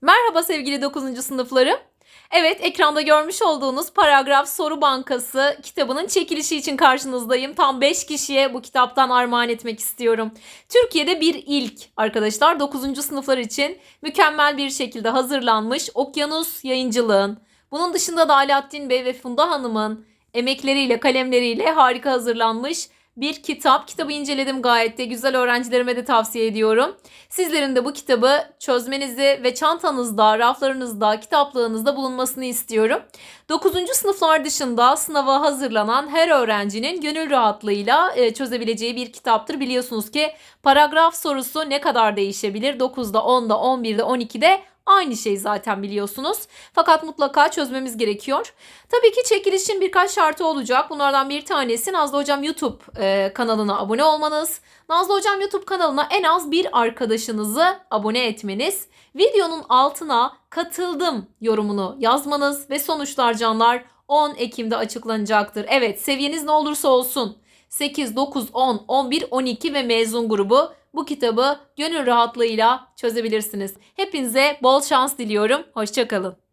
Merhaba sevgili 9. sınıflarım. Evet ekranda görmüş olduğunuz Paragraf Soru Bankası kitabının çekilişi için karşınızdayım. Tam 5 kişiye bu kitaptan armağan etmek istiyorum. Türkiye'de bir ilk arkadaşlar 9. sınıflar için mükemmel bir şekilde hazırlanmış Okyanus Yayıncılığın. Bunun dışında da Alaaddin Bey ve Funda Hanım'ın emekleriyle kalemleriyle harika hazırlanmış bir kitap. Kitabı inceledim gayet de güzel öğrencilerime de tavsiye ediyorum. Sizlerin de bu kitabı çözmenizi ve çantanızda, raflarınızda, kitaplığınızda bulunmasını istiyorum. 9. sınıflar dışında sınava hazırlanan her öğrencinin gönül rahatlığıyla e, çözebileceği bir kitaptır. Biliyorsunuz ki paragraf sorusu ne kadar değişebilir? 9'da, 10'da, 11'de, 12'de aynı şey zaten biliyorsunuz. Fakat mutlaka çözmemiz gerekiyor. Tabii ki çekilişin birkaç şartı olacak. Bunlardan bir tanesi Nazlı Hocam YouTube e, kanalına abone olmanız. Nazlı Hocam YouTube kanalına en az bir arkadaşınızı abone etmeniz. Videonun altına katıldım yorumunu yazmanız ve sonuçlar canlar 10 Ekim'de açıklanacaktır. Evet seviyeniz ne olursa olsun 8, 9, 10, 11, 12 ve mezun grubu bu kitabı gönül rahatlığıyla çözebilirsiniz. Hepinize bol şans diliyorum. Hoşçakalın.